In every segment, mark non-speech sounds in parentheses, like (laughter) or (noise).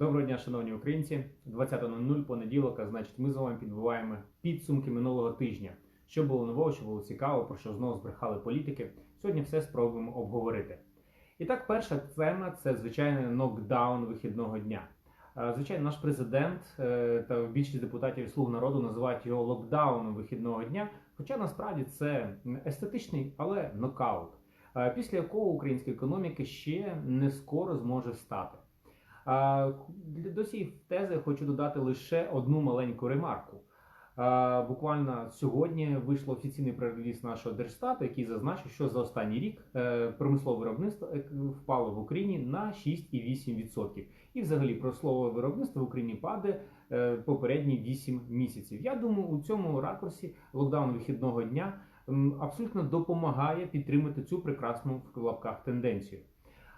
Доброго дня, шановні українці. 20.00 понеділок, значить, ми з вами підбиваємо підсумки минулого тижня. Що було нового, що було цікаво, про що знову збрехали політики. Сьогодні все спробуємо обговорити. І так, перша тема це звичайний нокдаун вихідного дня. Звичайно, наш президент е, та більшість депутатів слуг народу називають його локдауном вихідного дня. Хоча насправді це естетичний, але нокаут, після якого українська економіка ще не скоро зможе встати. До цієї тези хочу додати лише одну маленьку ремарку. Буквально сьогодні вийшло офіційний прес нашого Держстату, який зазначив, що за останній рік е, промислове виробництво е, впало в Україні на 6,8%. І взагалі промислове виробництво в Україні падає е, попередні 8 місяців. Я думаю, у цьому ракурсі локдаун вихідного дня абсолютно допомагає підтримати цю прекрасну в лапках тенденцію.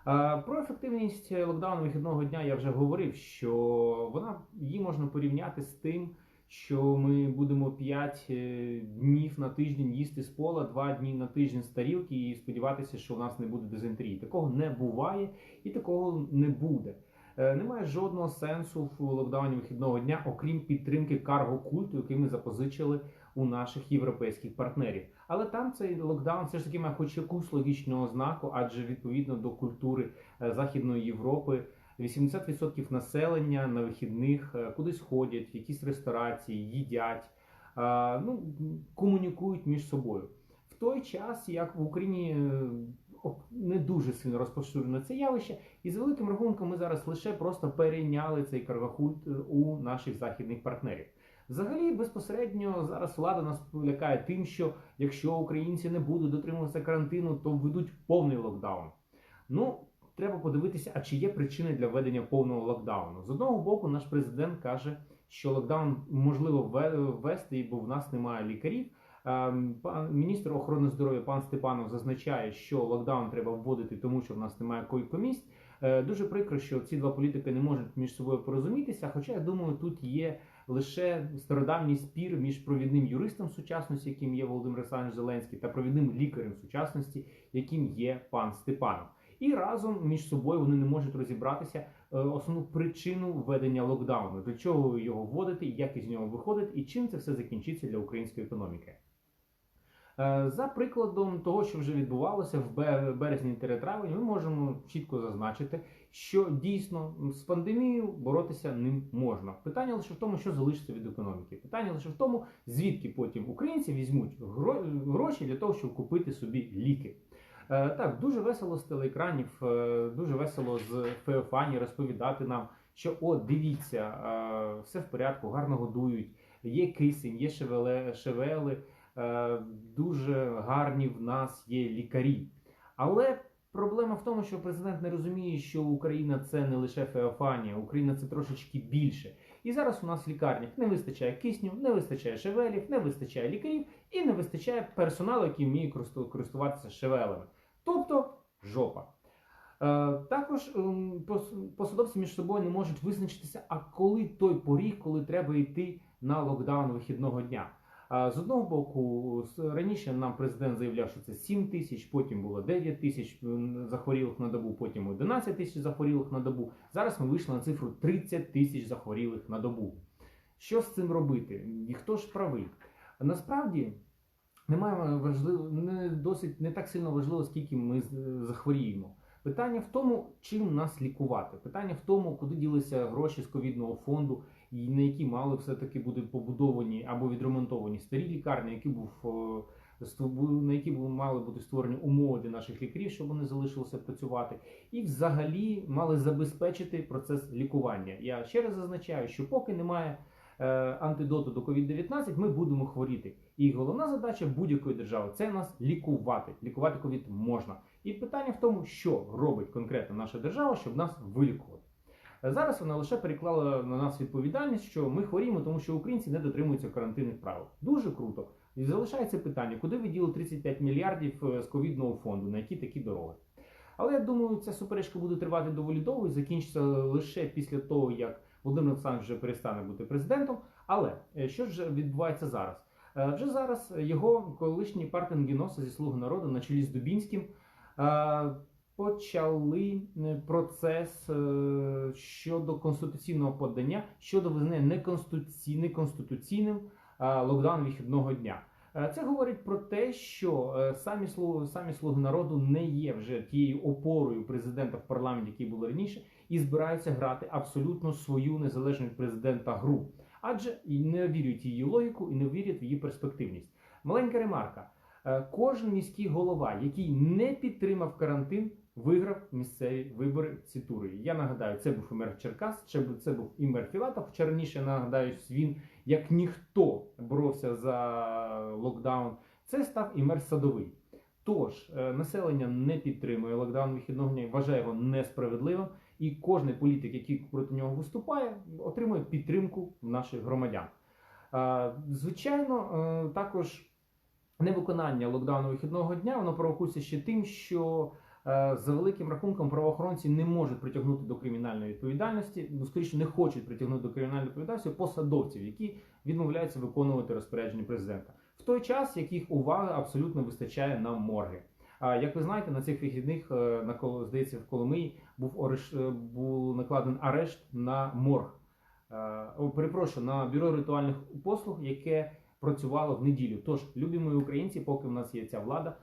Е, Про ефективність локдауну вихідного дня я вже говорив, що вона її можна порівняти з тим, що ми будемо 5 днів на тиждень їсти з пола, 2 дні на тиждень з тарілки і сподіватися, що у нас не буде дизентерії. Такого не буває і такого не буде. Е, Немає жодного сенсу в локдауні вихідного дня, окрім підтримки карго-культу, який ми запозичили у наших європейських партнерів. Але там цей локдаун все ж таки має хоч якусь логічну ознаку, адже відповідно до культури е, Західної Європи 80% населення на вихідних е, кудись ходять, в якісь ресторації, їдять, е, ну, комунікують між собою. В той час, як в Україні не дуже сильно розпоширено це явище, і з великим рахунком ми зараз лише просто перейняли цей каргохульт е, у наших західних партнерів. Взагалі, безпосередньо зараз влада нас лякає тим, що якщо українці не будуть дотримуватися карантину, то введуть повний локдаун. Ну, треба подивитися, а чи є причини для введення повного локдауну. З одного боку, наш президент каже, що локдаун можливо ввести, бо в нас немає лікарів. Ем, Міністр охорони здоров'я пан Степанов зазначає, що локдаун треба вводити, тому що в нас немає койкомісць. Е, Дуже прикро, що ці два політики не можуть між собою порозумітися. Хоча я думаю, тут є лише стародавній спір між провідним юристом сучасності, яким є Володимир Олександрович Зеленський, та провідним лікарем сучасності, яким є пан Степанов. І разом між собою вони не можуть розібратися е, основну причину введення локдауну, для чого його вводити, як із нього виходити, і чим це все закінчиться для української економіки. Е, За прикладом того, що вже відбувалося в березні та травні, ми можемо чітко зазначити, що дійсно з пандемією боротися ним можна. Питання лише в тому, що залишиться від економіки. Питання лише в тому, звідки потім українці візьмуть гро- гроші для того, щоб купити собі ліки. Е, Так, дуже весело з телеекранів, е, дуже весело з Феофані розповідати нам, що о, дивіться, е, все в порядку, гарно годують, є кисень, є шевели, дуже гарні в нас є лікарі. Але проблема в тому, що президент не розуміє, що Україна це не лише Феофанія, Україна це трошечки більше. І зараз у нас в лікарнях не вистачає кисню, не вистачає шевелів, не вистачає лікарів і не вистачає персоналу, який вміє користуватися шевелами. Тобто жопа. Е, також ем, посадовці між собою не можуть визначитися, а коли той поріг, коли треба йти на локдаун вихідного дня. З одного боку, раніше нам президент заявляв, що це 7 тисяч, потім було 9 тисяч захворілих на добу, потім 11 тисяч захворілих на добу. Зараз ми вийшли на цифру 30 тисяч захворілих на добу. Що з цим робити? І хто ж правий? Насправді немає важливо, не досить не так сильно важливо, скільки ми захворіємо. Питання в тому, чим нас лікувати. Питання в тому, куди ділися гроші з ковідного фонду, і на які мали все-таки бути побудовані або відремонтовані старі лікарні, які був е, на які мали бути створені умови для наших лікарів, щоб вони залишилися працювати, і взагалі мали забезпечити процес лікування. Я ще раз зазначаю, що поки немає е, антидоту до COVID-19, ми будемо хворіти. І головна задача будь-якої держави це нас лікувати. Лікувати ковід можна. І питання в тому, що робить конкретно наша держава, щоб нас вилікувати. Зараз вона лише переклала на нас відповідальність, що ми хворіємо, тому що українці не дотримуються карантинних правил. Дуже круто. І залишається питання, куди ви діли 35 мільярдів е, з ковідного фонду, на які такі дороги. Але я думаю, ця суперечка буде тривати доволі довго і закінчиться лише після того, як Володимир Олександрович вже перестане бути президентом. Але е, що ж відбувається зараз? Е, Вже зараз його колишні партенгіноси зі Слуги народу на чолі з Дубінським почали е, процес е, щодо конституційного подання щодо визнання неконституці... неконституційним е, локдаун вихідного дня. Це говорить про те, що самі слуги, самі слуги народу не є вже тією опорою президента в парламенті, який було раніше, і збираються грати абсолютно свою незалежну від президента гру, адже не вірять її логіку і не вірять в її перспективність. Маленька ремарка: кожен міський голова, який не підтримав карантин, виграв місцеві вибори ці тури. Я нагадаю, це був і мер Черкас, це був- і мер Філатов. Хоча раніше нагадаю, він як ніхто боровся за локдаун. Це став і мер Садовий. Тож е, населення не підтримує локдаун вихідного дня, вважає його несправедливим, і кожен політик, який проти нього виступає, отримує підтримку наших громадян. Е, Звичайно, е, також невиконання локдауну вихідного дня воно провокується ще тим, що за великим рахунком правоохоронці не можуть притягнути до кримінальної відповідальності, ну скоріше не хочуть притягнути до кримінальної відповідальності посадовців, які відмовляються виконувати розпорядження президента. В той час, як їх уваги абсолютно вистачає на морги. А як ви знаєте, на цих вихідних е, на здається в Коломиї був ореш... е, був накладений арешт на морг. Е, перепрошую, на бюро ритуальних послуг, яке працювало в неділю. Тож, любі мої українці, поки в нас є ця влада, е,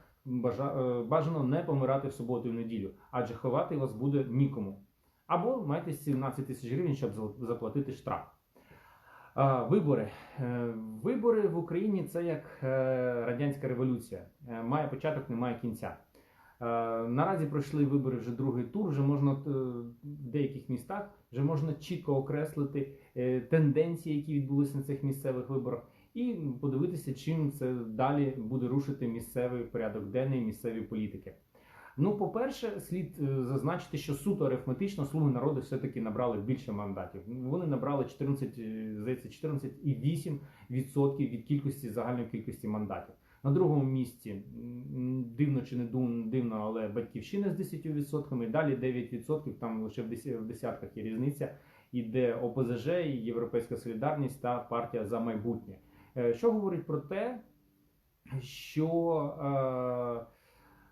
бажано не помирати в суботу і в неділю, адже ховати вас буде нікому. Або майте 17 тисяч гривень, щоб заплатити штраф. Вибори. Е, Вибори в Україні це як е, радянська революція. Е, Має початок, немає кінця. Е, Наразі пройшли вибори вже другий тур. Вже можна е, в деяких містах вже можна чітко окреслити е, тенденції, які відбулися на цих місцевих виборах, і подивитися, чим це далі буде рушити місцевий порядок денний місцеві політики. Ну, по-перше, слід е, зазначити, що суто арифметично слуги народу все-таки набрали більше мандатів. Вони набрали 14, е, здається, 14,8% від кількості загальної кількості мандатів. На другому місці дивно чи не дивно, але батьківщина з 10%, і далі 9%, там лише в десятках є різниця. Іде ОПЗЖ, Європейська Солідарність та партія за майбутнє. Е, Що говорить про те, що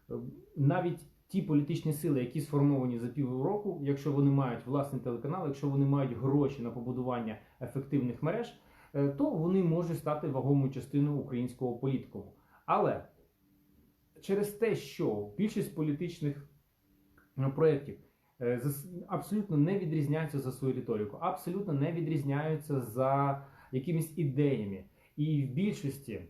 е, навіть ті політичні сили, які сформовані за півроку, якщо вони мають власний телеканал, якщо вони мають гроші на побудування ефективних мереж, е, то вони можуть стати вагомою частиною українського політикуму. Але через те, що більшість політичних проєктів абсолютно не відрізняються за свою риторику, абсолютно не відрізняються за якимись ідеями, і в більшості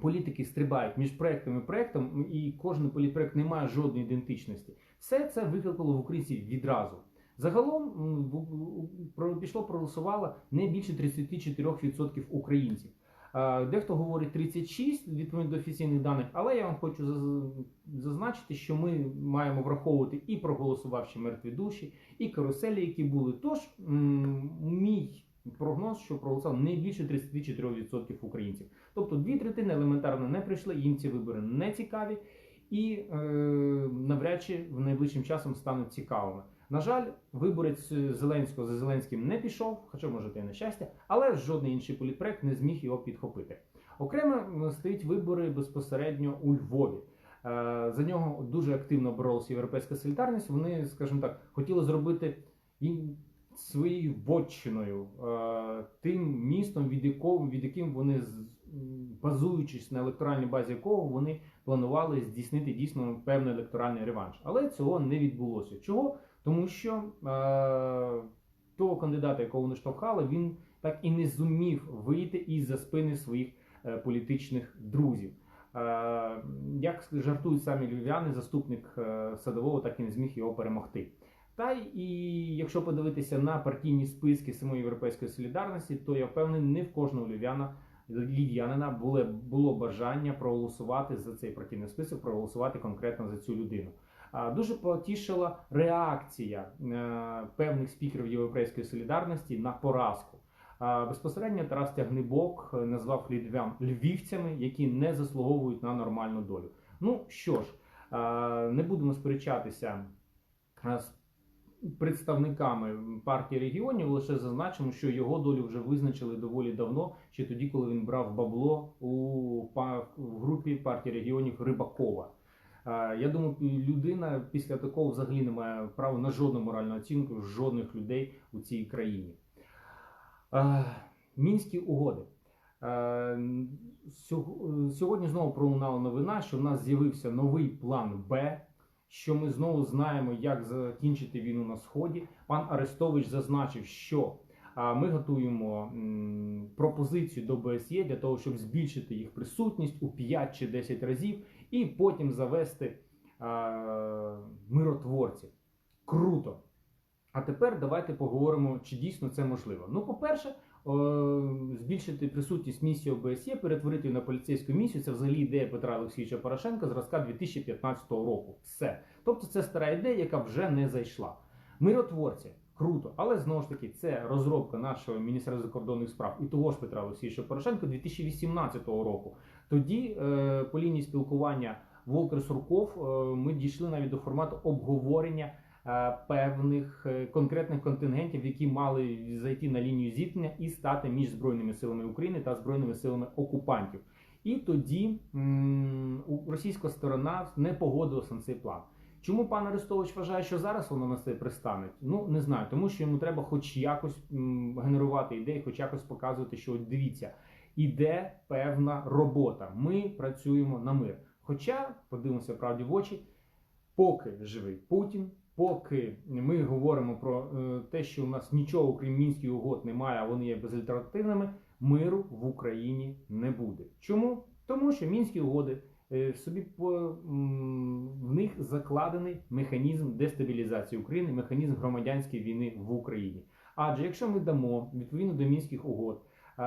політики стрибають між проектом і проектом, і кожен політпроект не має жодної ідентичності. Все це викликало в українців відразу. Загалом пішло проголосувало не більше 34% українців. Дехто говорить 36 відповідно до офіційних даних, але я вам хочу зазначити, що ми маємо враховувати і проголосувавші мертві душі, і каруселі, які були. Тож мій прогноз, що проголосував не більше 34% українців. Тобто дві третини елементарно не прийшли, їм ці вибори не цікаві і е, навряд чи в найближчим часом стануть цікавими. На жаль, виборець Зеленського за Зеленським не пішов, хоча може те на щастя, але жодний інший політпроект не зміг його підхопити. Окремо м, стоїть вибори безпосередньо у Львові. Е, За нього дуже активно боролася європейська солідарність. Вони, скажімо так, хотіли зробити своєю вотчиною, е, тим містом, від якого від яким вони базуючись на електоральній базі якого вони планували здійснити дійсно певний електоральний реванш. Але цього не відбулося. Чого? Тому що е, того кандидата, якого вони штовхали, він так і не зумів вийти із за спини своїх е, політичних друзів. Е, як жартують самі львів'яни, заступник е, садового так і не зміг його перемогти. Та і якщо подивитися на партійні списки самої європейської солідарності, то я впевнений, не в кожного львів'яна львів'янина було, було бажання проголосувати за цей партійний список, проголосувати конкретно за цю людину. Дуже потішила реакція е, певних спікерів Європейської солідарності на поразку. Безпосередньо Тарас Тягнибок е, назвав львів'ян львівцями, які не заслуговують на нормальну долю. Ну що ж, не будемо сперечатися е, з представниками партії регіонів, лише зазначимо, що його долю вже визначили доволі давно, ще тоді, коли він брав бабло у групі партії регіонів Рибакова. Е, Я думаю, людина після такого взагалі не має права на жодну моральну оцінку жодних людей у цій країні. Е, Мінські угоди. Е, Сьогодні знову пролунала новина, що в нас з'явився новий план Б, що ми знову знаємо, як закінчити війну на сході. Пан Арестович зазначив, що ми готуємо пропозицію до БСЄ для того, щоб збільшити їх присутність у 5 чи 10 разів, і потім завести миротворців. Круто! А тепер давайте поговоримо, чи дійсно це можливо. Ну, по-перше, е, збільшити присутність місії ОБСЄ, перетворити її на поліцейську місію. Це взагалі ідея Петра Олексійовича Порошенка зразка 2015 року. Все. Тобто це стара ідея, яка вже не зайшла. Миротворці. Круто, але знову ж таки, це розробка нашого міністерства закордонних справ і того ж Петра Олексійовича Порошенка 2018 року. Тоді е, по лінії спілкування Волкер Сурков е, ми дійшли навіть до формату обговорення певних е, конкретних контингентів, які мали зайти на лінію зіткнення і стати між збройними силами України та збройними силами окупантів. І тоді російська сторона не погодилася на цей план. Чому пан Арестович вважає, що зараз воно на це пристане? Ну не знаю, тому що йому треба хоч якось генерувати ідеї, хоч якось показувати, що от дивіться, іде певна робота. Ми працюємо на мир. Хоча подивимося правді в очі, поки живий Путін, поки ми говоримо про е, те, що у нас нічого крім мінських угод немає, а вони є безальтернативними, миру в Україні не буде. Чому? Тому що мінські угоди е, в собі в них закладений механізм дестабілізації України, механізм громадянської війни в Україні. Адже якщо ми дамо відповідно до мінських угод е,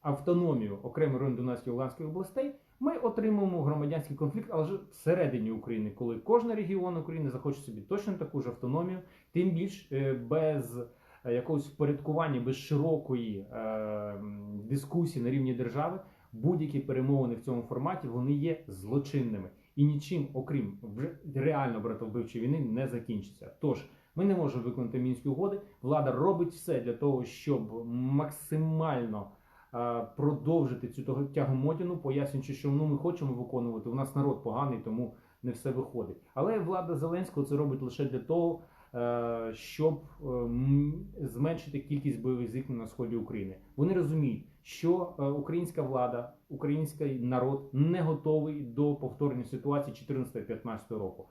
автономію окремих районів Донецької і Луганської областей, ми отримаємо громадянський конфлікт, але вже всередині України, коли кожен регіон України захоче собі точно таку ж автономію, тим більш е, без е, якогось впорядкування, без широкої е, дискусії на рівні держави, будь-які перемовини в цьому форматі вони є злочинними і нічим, окрім реально братовбивчої війни, не закінчиться. Тож ми не можемо виконати мінські угоди. Влада робить все для того, щоб максимально продовжити цю тягомотину, пояснюючи, що ну ми хочемо виконувати. У нас народ поганий, тому не все виходить. Але влада Зеленського це робить лише для того, е, щоб е, зменшити кількість бойових зіткнень на сході України. Вони розуміють, що е, українська влада, український народ не готовий до повторення ситуації 14-15 року.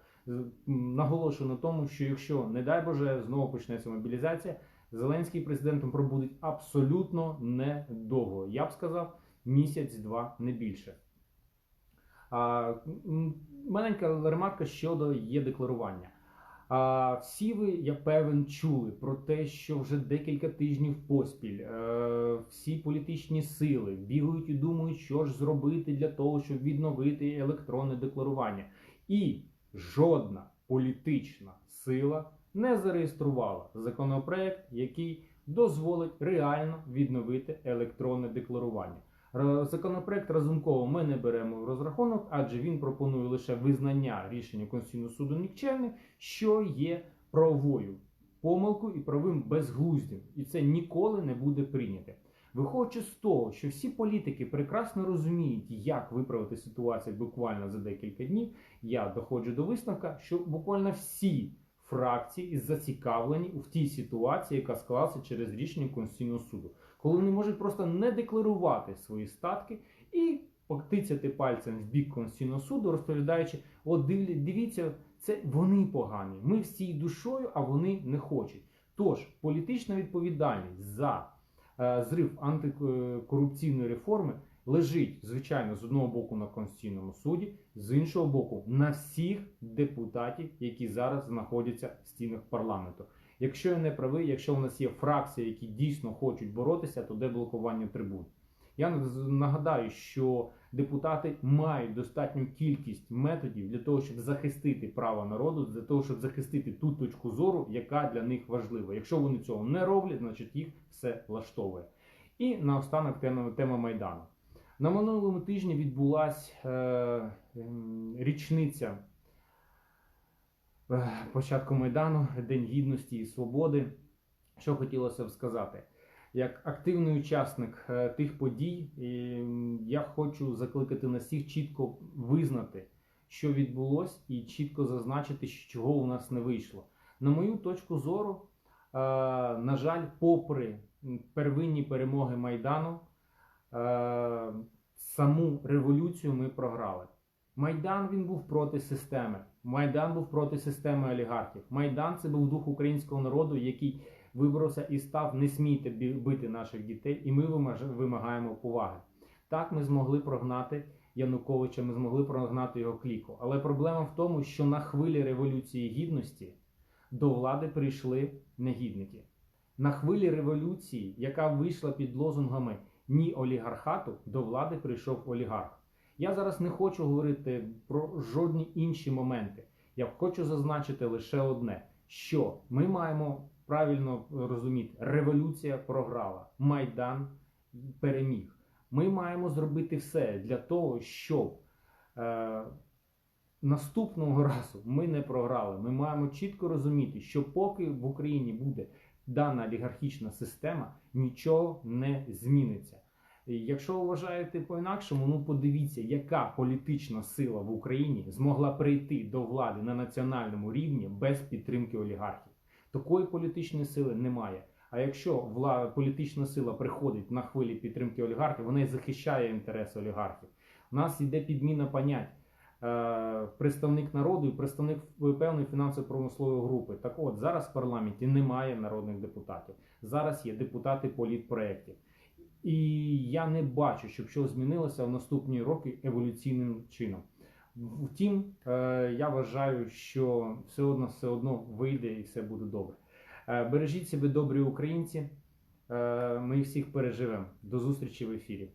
Наголошую на тому, що якщо, не дай Боже, знову почнеться мобілізація, Зеленський президентом пробудуть абсолютно недовго. Я б сказав, місяць-два, не більше. А, маленька ремарка щодо є декларування. А, всі ви, я певен, чули про те, що вже декілька тижнів поспіль е, всі політичні сили бігають і думають, що ж зробити для того, щоб відновити електронне декларування. І жодна політична сила не зареєструвала законопроект, який дозволить реально відновити електронне декларування. Законопроект Разумкова ми не беремо в розрахунок, адже він пропонує лише визнання рішення Конституційного суду нікчемним, що є правовою помилкою і правовим безглуздям, і це ніколи не буде прийняте. Виходячи з того, що всі політики прекрасно розуміють, як виправити ситуацію буквально за декілька днів, я доходжу до висновка, що буквально всі фракції зацікавлені в тій ситуації, яка склалася через рішення Конституційного суду, коли вони можуть просто не декларувати свої статки і потицяти пальцем в бік Конституційного суду, розповідаючи: от дивіться, це вони погані. Ми всією душою, а вони не хочуть. Тож політична відповідальність за е, зрив антикорупційної реформи лежить, звичайно, з одного боку на Конституційному суді, з іншого боку, на всіх депутатів, які зараз знаходяться в стінах парламенту. Якщо я не правий, якщо у нас є фракції, які дійсно хочуть боротися, то де блокування трибун? Я нагадаю, що депутати мають достатню кількість методів для того, щоб захистити право народу, для того, щоб захистити ту точку зору, яка для них важлива. Якщо вони цього не роблять, значить їх все влаштовує. І наостанок тема, тема Майдану. На минулому тижні відбулася е, ем, річниця е, початку Майдану, День Гідності і Свободи. Що хотілося б сказати? Як активний учасник е, тих подій, я хочу закликати нас всіх чітко визнати, що відбулося, і чітко зазначити, чого у нас не вийшло. На мою точку зору, е, на жаль, попри первинні перемоги Майдану, саму революцію ми програли. Майдан він був проти системи. Майдан був проти системи олігархів. Майдан це був дух українського народу, який виборовся і став не смійте бити наших дітей, і ми вимагаємо поваги. Так ми змогли прогнати Януковича, ми змогли прогнати його кліку. Але проблема в тому, що на хвилі революції гідності до влади прийшли негідники. На хвилі революції, яка вийшла під лозунгами ні олігархату, до влади прийшов олігарх. Я зараз не хочу говорити про жодні інші моменти. Я хочу зазначити лише одне: що ми маємо правильно розуміти, революція програла, майдан переміг. Ми маємо зробити все для того, щоб е, наступного (laughs) разу ми не програли. Ми маємо чітко розуміти, що поки в Україні буде дана олігархічна система, нічого не зміниться. Якщо вважаєте по-інакшому, ну подивіться, яка політична сила в Україні змогла прийти до влади на національному рівні без підтримки олігархів. Такої політичної сили немає. А якщо вла... політична сила приходить на хвилі підтримки олігархів, вона і захищає інтереси олігархів. У нас йде підміна понять. Е, Представник народу і представник певної фінансово-промислової групи. Так от зараз в парламенті немає народних депутатів. Зараз є депутати політпроєктів. І я не бачу, щоб щось змінилося в наступні роки еволюційним чином. Втім, е, я вважаю, що все одно все одно вийде і все буде добре. Е, Бережіть себе, добрі українці. Ми всіх переживемо. До зустрічі в ефірі.